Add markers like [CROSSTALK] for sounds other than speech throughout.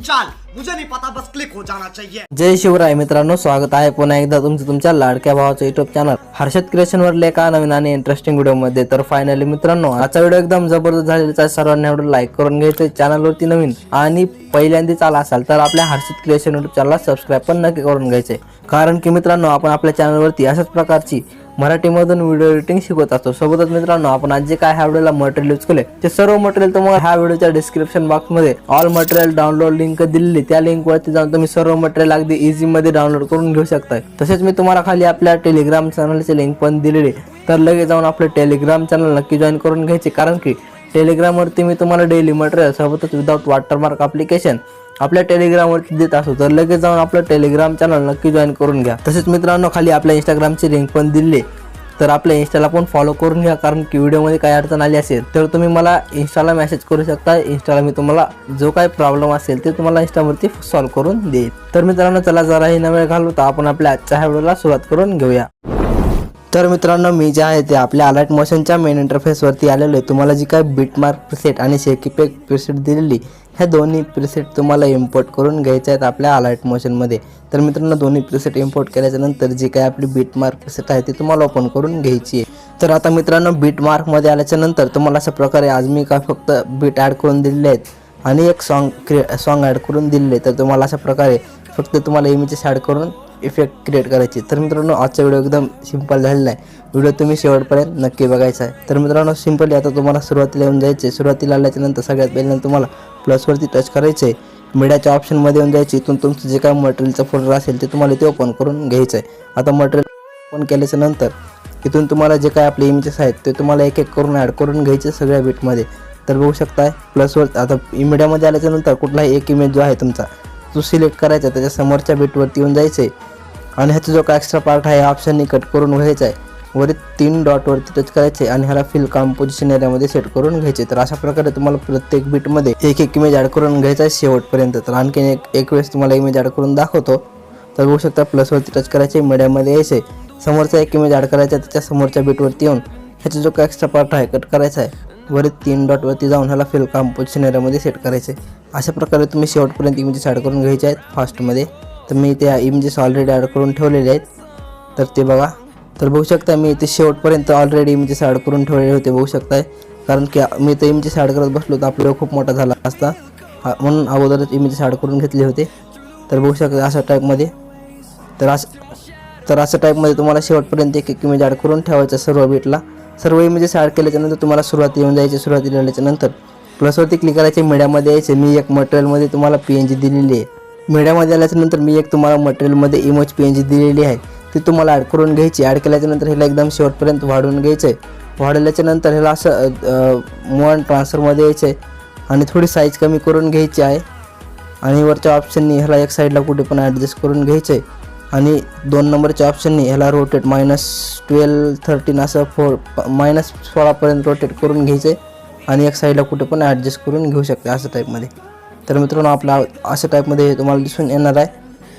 आओ मुझे नहीं पता बस क्लिक हो जाना चाहिए। जय शिवराय मित्रांनो स्वागत आहे पुन्हा एकदा तुमचं तुमच्या लाडक्या भावाचं युट्यूब चॅनल हर्षद क्रिएशन वर लेखा नवीन आणि इंटरेस्टिंग व्हिडिओमध्ये. तर फायनली मित्रांनो आजचा व्हिडिओ एकदम जबरदस्त झालेला आहे. सर्वांनी लाईक करून घ्यायचं चॅनल वरती नवीन आणि पहिल्यांदाच आला असाल तर आपल्या हर्षद क्रिएशन युट्यूब चॅनलला सबस्क्राईब पण नक्की करून घ्यायचे कारण की मित्रांनो आपण आपल्या चॅनलवरती अशाच प्रकारची मराठीमधून व्हिडिओ एडिटिंग शिकवत असतो. सोबतच मित्रांनो आपण आज जे काय ह्या व्हिडिओला मटेरियल यूज केले ते सर्व मटेरियल तुम्हाला ह्या व्हिडिओच्या डिस्क्रिप्शन बॉक्समध्ये ऑल मटेरियल डाउनलोड लिंक दिलेली. त्या लिंक वरती जाऊन तुम्ही सर्व मटेरियल अगदी इझी मध्ये डाउनलोड करून घेऊ शकताय. तसेच मी तुम्हाला खाली आपल्या टेलिग्राम चॅनलचे लिंक पण दिलेली तर लगेच जाऊन आपले टेलिग्राम चॅनल नक्की जॉईन करून घ्यायचे. कारण की टेलिग्रामवरती मी तुम्हाला डेली मटेरियल सोबतच विदाउट वॉटरमार्क अप्लिकेशन आपल्या टेलिग्रामवरती देत असतो तर लगेच जाऊन आपलं टेलिग्राम चॅनल नक्की जॉईन करून घ्या. तसेच मित्रांनो खाली आपल्या इंस्टाग्रामची लिंक पण दिली तर आपल्या इंस्टाला पण फॉलो करून घ्या कारण की व्हिडिओमध्ये काही अडचण आली असेल तर तुम्ही मला इंस्टाला मेसेज करू शकता. इंस्टाला मी तुम्हाला जो काही प्रॉब्लेम असेल ते तुम्हाला इंस्टावरती सॉल्व करून देईल. तर मित्रांनो चला जराही न वेळ घालू तर आपण आपल्या आजच्या व्हिडिओला सुरुवात करून घेऊया. तर मित्रांनो मी जे आहे ते आपल्या अलर्ट मोशनच्या मेन इंटरफेसवरती आलेलो आहे. तुम्हाला जी काय बिटमार्क प्रिसेट आणि शेकीपेक प्रिसेट दिलेली ह्या दोन्ही प्रिसेट तुम्हाला इम्पोर्ट करून घ्यायचे आहेत आपल्या अलर्ट मोशनमध्ये तर मित्रांनो दोन्ही प्रिसेट इम्पोर्ट केल्याच्यानंतर जी काय आपली बिटमार्क प्रिसेट आहे ती तुम्हाला ओपन करून घ्यायची आहे. तर आता मित्रांनो बीट मार्कमध्ये आल्याच्यानंतर तुम्हाला अशा प्रकारे आज मी काय फक्त बीट ॲड करून दिलेले आहेत आणि एक सॉन्ग क्रिए सॉन्ग ॲड करून दिलेले तर तुम्हाला अशा प्रकारे फक्त तुम्हाला इमेजेस ॲड करून इफेक्ट क्रिएट करायचे. तर मित्रांनो आजचा व्हिडिओ एकदम सिंपल झालेला आहे. व्हिडिओ तुम्ही शेवटपर्यंत नक्की बघायचा आहे. तर मित्रांनो सिम्पली आता तुम्हाला सुरुवातीला येऊन जायचे आहे. सुरुवातीला आल्याच्यानंतर सगळ्यात पहिल्यांदा तुम्हाला प्लसवरती टच करायचं आहे मीडियाच्या ऑप्शनमध्ये येऊन जायची. इथून तुमचं जे काय मटेरियलचं फोल्डर असेल ते तुम्हाला ते ओपन करून घ्यायचं आहे आता मटेरियल ओपन केल्याच्यानंतर इथून तुम्हाला जे काय आपले इमेजेस आहेत ते तुम्हाला एक एक करून ॲड करून घ्यायचे सगळ्या बीटमध्ये तर बघू शकताय प्लसवर आता मीडियामध्ये आल्याच्यानंतर कुठलाही एक इमेज जो आहे तुमचा तो सिलेक्ट करायचा. त्याच्या समोरच्या बीटवरती येऊन जायचं आहे आणि ह्याचा जो काय एक्स्ट्रा पार्ट आहे ऑप्शनने कट करून घ्यायचा आहे. वरील तीन डॉटवरती टच करायचे आणि ह्याला फिल कॉम्पोजिशन एरियामध्ये सेट करून घ्यायचे. तर अशा प्रकारे तुम्हाला प्रत्येक बीटमध्ये एक एक इमेज ॲड करून घ्यायचा आहे शेवटपर्यंत. तर आणखीन एक एक वेळेस तुम्हाला इमेज ॲड करून दाखवतो. तर बघू शकता प्लसवरती टच करायचे मीडियामध्ये यायचे. समोरचा एक इमेज ॲड करायचा त्याच्या समोरच्या बीटवरती येऊन ह्याचा जो काय एक्स्ट्रा पार्ट आहे कट करायचा आहे. वरील तीन डॉटवरती जाऊन ह्याला फिल कॉम्पोजिशन एरियामध्ये सेट करायचे. अशा प्रकारे तुम्ही शेवटपर्यंत इमेजेस ॲड करून घ्यायचे आहेत फास्टमध्ये तर मी त्या इमेजेस ऑलरेडी ॲड करून ठेवलेले आहेत. तर ते बघा. तर बघू शकता मी ते शेवटपर्यंत ऑलरेडी इमेजेस ॲड करून ठेवलेले होते बघू शकताय. कारण की मी ते इमेजेस ॲड करत बसलो तर आपल्याला खूप मोठा झाला असता. म्हणून अगोदरच इमेजेस ॲड करून घेतले होते. तर बघू शकता अशा टाईपमध्ये तर असं तर अशा टाईपमध्ये तुम्हाला शेवटपर्यंत एक एक इमेज ॲड करून ठेवायचं सर्व बीटला सर्व इमेजेस ॲड केल्याच्यानंतर तुम्हाला सुरुवात येऊन जायची सुरुवातीला आल्याच्यानंतर. प्लसवरती क्लिक करायचे मीडियामध्ये यायचे. मी एक मटेरियलमध्ये तुम्हाला पी एन जी दिलेली आहे. मीडियामध्ये आल्याच्यानंतर मी एक तुम्हाला मटेरियलमध्ये इमोज पी एन जी दिलेली आहे. ती तुम्हाला ॲड करून घ्यायची. ॲड केल्याच्यानंतर ह्याला एकदम शेवटपर्यंत वाढवून घ्यायचं आहे वाढवल्याच्यानंतर ह्याला असं मोन ट्रान्सफरमध्ये यायचं आहे आणि थोडी साईज कमी करून घ्यायची आहे. आणि वरच्या ऑप्शननी ह्याला एक साईडला कुठे पण ॲडजस्ट करून घ्यायचं आहे आणि दोन नंबरच्या ऑप्शननी ह्याला रोटेट मायनस ट्वेल्व थर्टीन असं फोर मायनस सोळापर्यंत रोटेट करून घ्यायचं आहे आणि एक साईडला कुठे पण ॲडजस्ट करून घेऊ शकते असं टाईपमध्ये तर मित्रांनो आपला अशा टाईपमध्ये तुम्हाला दिसून येणार आहे.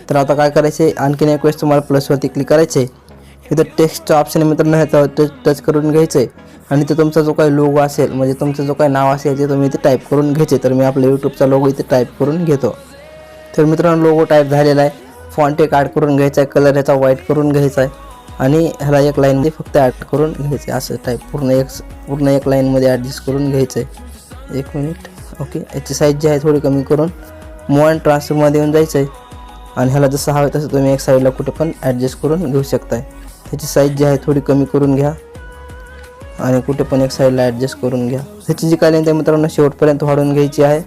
तर आता काय करायचं आहे आणखीन एक वेळेस तुम्हाला प्लसवरती क्लिक करायचं आहे इथं टेक्स्टचं ऑप्शन आहे मित्रांनो ह्याचा टच टच करून घ्यायचं आहे आणि ते तुमचा जो काही लोगो असेल म्हणजे तुमचं जो काही नाव असेल ते तुम्ही इथे टाईप करून घ्यायचे. तर मी आपल्या यूट्यूबचा लोगो इथे टाईप करून घेतो. तर मित्रांनो लोगो टाईप झालेला आहे. फॉन्ट एक ॲड करून घ्यायचा आहे. कलर ह्याचा व्हाईट करून घ्यायचा आहे. आणि ह्याला एक लाईनमध्ये फक्त ॲड करून घ्यायचं. आहे असं टाईप पूर्ण एक पूर्ण एक लाईनमध्ये ॲडजस्ट करून घ्यायचं आहे एक मिनिट ओके? याची साईज जी आहे थोडी कमी करून मूव ट्रान्सफरमध्ये येऊन जायचं आहे आणि ह्याला जसं हवं तसं तुम्ही एक साईडला कुठे पण ॲडजस्ट करून घेऊ शकताय. ह्याची साईज जी आहे थोडी कमी करून घ्या. आणि कुठे पण एक साईडला ॲडजस्ट करून घ्या. ह्याची जी काय आहे मित्रांनो शेवटपर्यंत वाढवून घ्यायची आहे.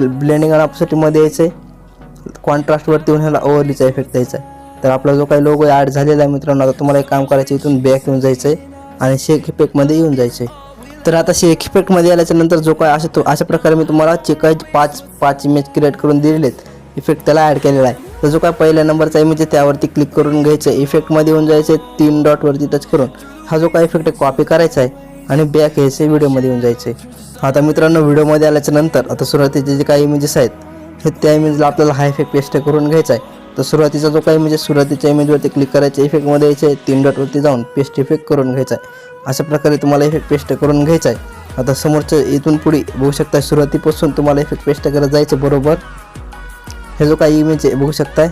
ब्लेंडिंग आणि ऑपोसिटीमध्ये यायचं आहे कॉन्ट्रास्टवरती येऊन ह्याला ओव्हरलीचा इफेक्ट द्यायचा आहे. तर आपला जो काही लोगो ॲड झालेला आहे मित्रांनो आता तुम्हाला एक काम करायचं इथून बॅक येऊन जायचं आहे आणि शेक इफेक्टमध्ये येऊन जायचं आहे तर आता शेक इफेक्टमध्ये आल्याच्यानंतर जो काय अशा तो अशा प्रकारे मी तुम्हाला जे काही पाच पाच इमेज क्रिएट करून दिलेले आहेत इफेक्ट त्याला ॲड केलेला आहे. तर जो काय पहिल्या नंबरचा इमेज आहे त्यावरती क्लिक करून घ्यायचं. आहे इफेक्टमध्ये येऊन जायचं आहे तीन डॉटवरती टच करून. हा जो काय इफेक्ट आहे कॉपी करायचा आहे आणि बॅक यायचं आहे व्हिडिओमध्ये येऊन जायचं आहे. आता मित्रांनो व्हिडिओमध्ये आल्याच्यानंतर आता सुरुवातीचे जे काही इमेजेस आहेत हे त्या इमेजला आपल्याला हा इफेक्ट पेस्ट करून घ्यायचा आहे. तर सुरुवातीचा जो काही म्हणजे सुरुवातीच्या इमेजवरती क्लिक करायचं इफेक्टमध्ये यायचं आहे तीन डॉटवरती जाऊन पेस्ट इफेक्ट करून घ्यायचा आहे. अशा प्रकारे तुम्हाला इफेक्ट पेस्ट करून घ्यायचा आहे. आता समोरचं इथून पुढे बघू शकता सुरुवातीपासून तुम्हाला इफेक्ट पेस्ट करत जायचं बरोबर. हे जो काही इमेज आहे बघू शकताय.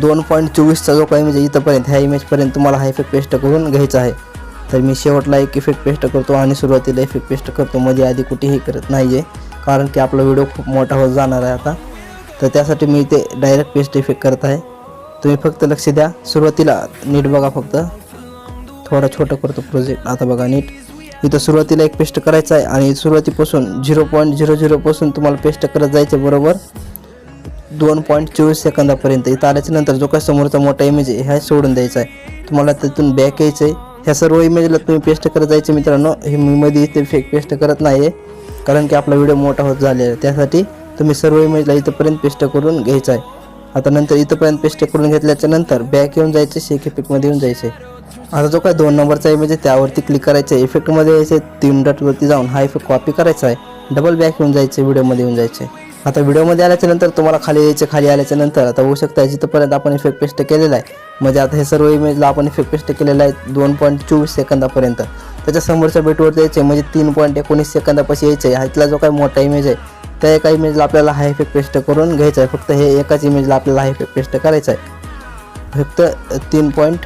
दोन पॉईंट चोवीसचा जो काही इमेज आहे इथंपर्यंत ह्या इमेजपर्यंत तुम्हाला हा इफेक्ट पेस्ट करून घ्यायचा आहे. तर मी शेवटला एक इफेक्ट पेस्ट करतो आणि सुरुवातीला इफेक्ट पेस्ट करतो. मध्ये आधी कुठेही करत नाही आहे कारण की आपला व्हिडिओ खूप मोठा होत जाणार आहे आता. तर त्यासाठी मी इथे डायरेक्ट पेस्ट इफेक्ट करत आहे. तुम्ही फक्त लक्ष द्या. सुरुवातीला नीट बघा फक्त. थोडा छोटं करतो प्रोजेक्ट आता बघा नीट. इथं सुरुवातीला एक पेस्ट करायचं आहे आणि सुरुवातीपासून झिरो पॉईंट झिरो झिरोपासून तुम्हाला पेस्ट करत जायचं बरोबर. दोन पॉईंट चोवीस सेकंदापर्यंत. इथं आल्याच्यानंतर जो काय समोरचा मोठा इमेज आहे ह्या सोडून द्यायचा आहे. तुम्हाला तिथून बॅक यायचं आहे. ह्या सर्व इमेजला तुम्ही पेस्ट करत जायचं मित्रांनो. हे मी मध्ये इथे फेक पेस्ट करत नाही आहे कारण की आपला व्हिडिओ मोठा होत झालेला आहे. त्यासाठी तुम्ही सर्व इमेजला इथंपर्यंत पेस्ट करून घ्यायचं आहे. आता नंतर इथंपर्यंत पेस्ट करून घेतल्याच्या नंतर बॅक येऊन जायचे शेक इफेक्टमध्ये येऊन जायचे. आता जो काय दोन नंबरचा इमेज आहे त्यावरती क्लिक करायचं आहे. इफेक्टमध्ये यायचे तीन डॉटवरती जाऊन हा इफेक्ट कॉपी करायचा आहे. डबल बॅक येऊन जायचे व्हिडिओमध्ये येऊन जायचे. आता व्हिडिओमध्ये आल्याच्यानंतर तुम्हाला खाली यायचे खाली आल्याच्यानंतर. आता होऊ शकता जिथंपर्यंत आपण इफेक्ट पेस्ट केलेला आहे. म्हणजे आता हे सर्व इमेजला आपण इफेक्ट पेस्ट केलेला आहे दोन पॉईंट चोवीस सेकंदापर्यंत. त्याच्या समोरच्या बेटवरती यायचे म्हणजे तीन पॉईंट एकोणीस सेकंदापाशी यायचे. हा इथला जो काही मोठा इमेज आहे त्या एका इमेजला आपल्याला हा इफेक्ट पेस्ट करून घ्यायचा आहे. फक्त हे एकाच इमेजला आपल्याला हा इफेक्ट पेस्ट करायचा आहे. फक्त तीन पॉईंट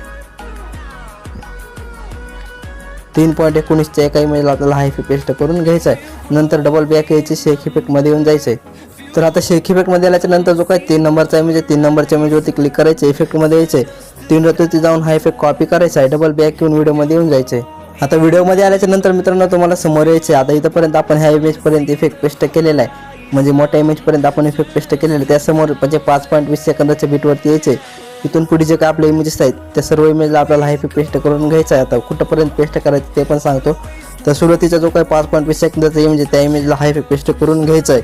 तीन पॉईंट एकोणीसच्या एका इमेजला आपल्याला हा इफेक्ट पेस्ट करून घ्यायचा आहे. नंतर डबल बॅक यायची शेक इफेक्टमध्ये येऊन जायचं आहे. तर आता शेक इफेक्टमध्ये आल्याच्यानंतर जो काय तीन नंबरचा इमेज आहे तीन नंबरच्या इमेजवरती क्लिक करायचं इफेक्टमध्ये यायचं आहे. तीन रतवरती जाऊन हा इफेक्ट कॉपी करायचा आहे. डबल बॅक येऊन व्हिडिओमध्ये येऊन जायचं आहे. आता व्हिडिओमध्ये आल्याच्यानंतर मित्रांनो तुम्हाला समोर यायचे आता इथंपर्यंत आपण ह्या इमेजपर्यंत इफेक्ट पेस्ट केलेला आहे. म्हणजे मोठ्या इमेजपर्यंत आपण इफेक्ट पेस्ट केलेलं आहे. त्यासमोर म्हणजे पाच पॉईंट वीस सेकंदाच्या बीटवरती यायचे इथून पुढे जे काय आपले इमेजेस आहेत त्या सर्व इमेजला आपल्याला हा इफेक्ट पेस्ट करून घ्यायचा आहे. आता कुठंपर्यंत पेस्ट करायचं ते पण सांगतो. तर सुरुवातीचा जो काही पाच पॉईंट वीस सेकंदाचा इमेज आहे त्या इमेजला हा इफेक्ट पेस्ट करून घ्यायचा आहे.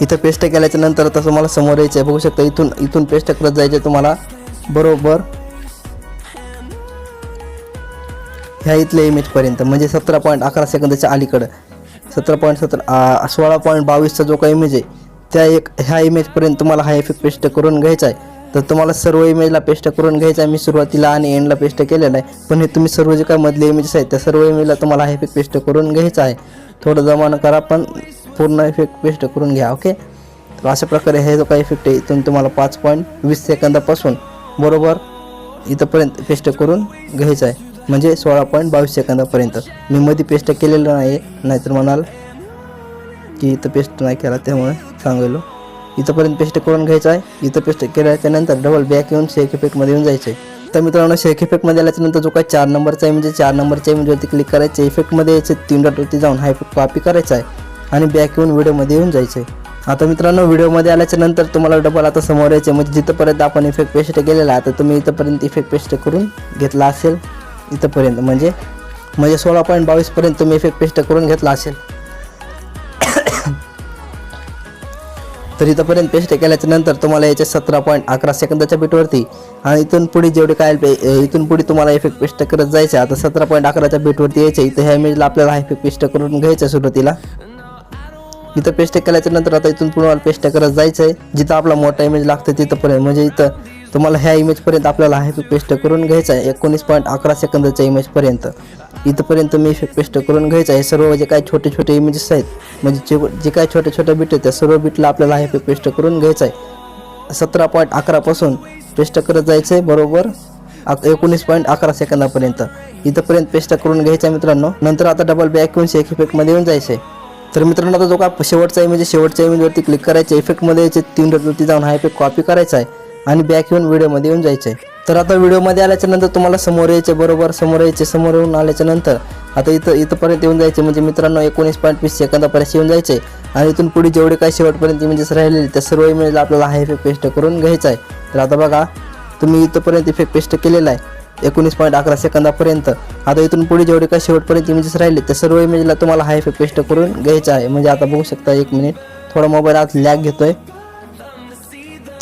इथं पेस्ट केल्याच्यानंतर तसं मला समोर यायचं आहे. बघू शकता इथून इथून पेस्ट करत जायचे तुम्हाला. बरोबर. ह्या इथल्या इमेजपर्यंत म्हणजे सतरा पॉईंट अकरा सेकंदाच्या अलीकडं. सतरा पॉईंट सतरा सोळा पॉईंट बावीसचा जो काही इमेज आहे त्या एक ह्या इमेजपर्यंत तुम्हाला हा इफेक्ट पेस्ट करून घ्यायचा आहे. तर तुम्हाला सर्व इमेजला पेस्ट करून घ्यायचा आहे. मी सुरुवातीला आणि एंडला पेस्ट केलेला आहे. पण हे तुम्ही सर्व जे काय मधले इमेजेस आहेत त्या सर्व इमेजला तुम्हाला हा इफेक्ट पेस्ट करून घ्यायचा आहे. थोडं जमानं करा पण पूर्ण इफेक्ट पेस्ट करून घ्या ओके तर अशा प्रकारे हे जो काही इफेक्ट आहे इथून तुम्हाला पाच पॉईंट वीस सेकंदापासून बरोबर इथंपर्यंत पेस्ट करून घ्यायचं आहे. म्हणजे सोळा पॉईंट बावीस सेकंदापर्यंत. मी मध्ये पेस्ट केलेलं नाही नाहीतर म्हणाल की इथं पेस्ट नाही केला त्यामुळे सांगायलो इथंपर्यंत पेस्ट करून घ्यायचं आहे इथं पेस्ट केलं त्यानंतर डबल बॅक येऊन शेक इफेक्टमध्ये येऊन जायचं आहे तर मित्रांनो शेक इफेक्टमध्ये आल्याच्यानंतर जो काय चार नंबरचा आहे म्हणजे चार नंबरच्या इमेजवरती म्हणजे क्लिक करायचं इफेक्टमध्ये यायचे तीन डॉटवरती जाऊन हा इफेक्ट कॉपी करायचा आहे आणि बॅक येऊन व्हिडिओमध्ये येऊन जायचं आहे आता मित्रांनो व्हिडिओमध्ये आल्याच्यानंतर तुम्हाला डबल आता समोर यायचे म्हणजे जिथंपर्यंत आपण इफेक्ट पेस्ट केलेला आहे आता तुम्ही इथंपर्यंत इफेक्ट पेस्ट करून घेतला असेल इथंपर्यंत. म्हणजे म्हणजे सोळा पॉईंट बावीसपर्यंत तुम्ही इफेक्ट पेस्ट करून घेतला असेल. [COUGHS] तर इथंपर्यंत पेस्ट केल्याच्यानंतर तुम्हाला याच्या सतरा पॉईंट अकरा सेकंदाच्या बीटवरती आणि इथून पुढे जेवढे काय इथून पुढे तुम्हाला इफेक्ट पेस्ट करत जायचं आता सतरा पॉईंट अकराच्या बीटवरती यायचे इथं ह्या इमेजला आपल्याला इफेक्ट पेस्ट करून घ्यायचं सुरुवातीला. इथं पेस्ट केल्याच्यानंतर आता इथून पुन्हा पेस्ट करत जायचं आहे जिथं आपला मोठा इमेज लागतं तिथंपर्यंत म्हणजे इथं तुम्हाला ह्या इमेजपर्यंत आपल्याला हा इफेक्ट पेस्ट करून घ्यायचा आहे. एकोणीस पॉईंट अकरा सेकंदाच्या इमेजपर्यंत इथंपर्यंत मी इफेक्ट पेस्ट करून घ्यायचा आहे. सर्व जे काही छोटे छोटे इमेजेस आहेत म्हणजे जे जे काही छोट्या छोट्या बीट आहेत त्या सर्व बीटला आपल्याला हा इफेक्ट पेस्ट करून घ्यायचा आहे. सतरा पॉईंट अकरापासून पेस्ट करत जायचं आहे बरोबर? अक- एकोणीस पॉईंट अकरा सेकंदापर्यंत. इथंपर्यंत पेस्ट करून घ्यायचा मित्रांनो. नंतर आता डबल बॅक येऊन एक इफेक्टमध्ये येऊन जायचं आहे तर मित्रांनो आता जो का शेवटचा इमेज आहे म्हणजे शेवटच्या इमेजवरती क्लिक करायचं इफेक्टमध्ये यायचे तीन डॉटवरती जाऊन हा इफेक्ट कॉपी करायचा आहे आणि बॅक येऊन व्हिडिओमध्ये येऊन जायचं आहे. तर आता व्हिडिओमध्ये आल्याच्यानंतर तुम्हाला समोर यायचे बरोबर? समोर यायचे समोर येऊन आल्याच्यानंतर आता इथं इथंपर्यंत येऊन जायचे म्हणजे मित्रांनो एकोणीस पॉईंट वीस सेकंदापर्यंत येऊन जायचे आणि इथून पुढे जेवढे काही शेवटपर्यंत इमेजेस राहिलेले त्या सर्व इमेजला आपल्याला हा इफेक्ट पेस्ट करून घ्यायचा आहे. तर आता बघा तुम्ही इथंपर्यंत इफेक्ट पेस्ट केलेला आहे. एकोणीस पॉईंट अकरा सेकंदापर्यंत. आता इथून पुढे जेवढे काय शेवटपर्यंत इमेजेस राहिले त्या सर्व इमेजला तुम्हाला हाय पेस्ट करून घ्यायचा आहे. म्हणजे आता बघू शकता एक मिनिट थोडा मोबाईल आत लॅग घेतोय.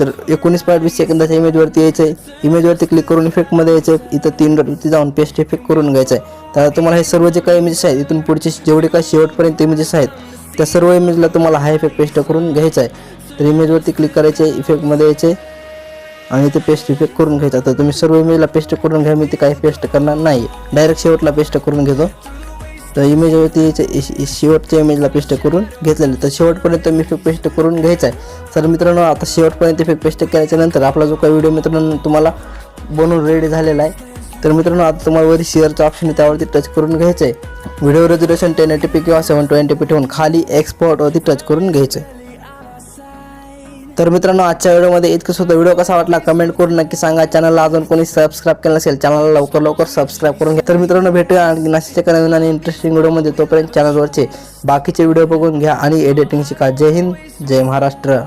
तर एकोणीस पॉईंट वीस सेकंदाच्या इमेजवरती यायचं आहे इमेजवरती क्लिक करून इफेक्टमध्ये यायचं आहे इथं तीन डॉटवरती जाऊन पेस्ट इफेक्ट करून घ्यायचं आहे तर तुम्हाला हे सर्व जे काही इमेजेस आहेत इथून पुढचे जेवढे काय शेवटपर्यंत इमेजेस आहेत त्या सर्व इमेजला तुम्हाला हाय इफेक्ट पेस्ट करून घ्यायचा आहे तर इमेजवरती क्लिक करायचे इफेक्टमध्ये यायचे आणि ते पेस्ट इफेक्ट करून घ्यायचं. तर तुम्ही सर्व इमेजला पेस्ट करून घ्या मी ते काही पेस्ट करणार नाही. डायरेक्ट शेवटला पेस्ट करून घेतो. तर इमेजवरती शेवटच्या इमेजला पेस्ट करून घेतलेलं. तर शेवटपर्यंत मी इफेक्ट पेस्ट करून घ्यायचा आहे. तर मित्रांनो आता शेवटपर्यंत इफेक्ट पेस्ट केल्याच्यानंतर आपला जो काही व्हिडिओ मित्रांनो तुम्हाला बनवून रेडी झालेला आहे तर मित्रांनो आता तुम्हाला वरी शेअरचा ऑप्शन आहे त्यावरती टच करून घ्यायचं आहे. Video resolution ten eighty p किंवा सेवन ट्वेंटी पी ठेवून खाली एक्सपोर्टवरती टच करून घ्यायचं आहे. तर मित्रांनो आजच्या व्हिडिओमध्ये इतकंच होतं. व्हिडिओ कसा वाटला कमेंट करून नक्की सांगा. चॅनलला अजून कोणी सबस्क्राईब केलं नसेल चॅनलला लवकर लवकर सबस्क्राईब करून घ्या. तर मित्रांनो भेटूया आणखी नाशिकच्या नवीन आणि इंटरेस्टिंग व्हिडिओमध्ये. तोपर्यंत चॅनलवरचे बाकीचे व्हिडिओ बघून घ्या आणि एडिटिंग शिका. जय हिंद जय महाराष्ट्र.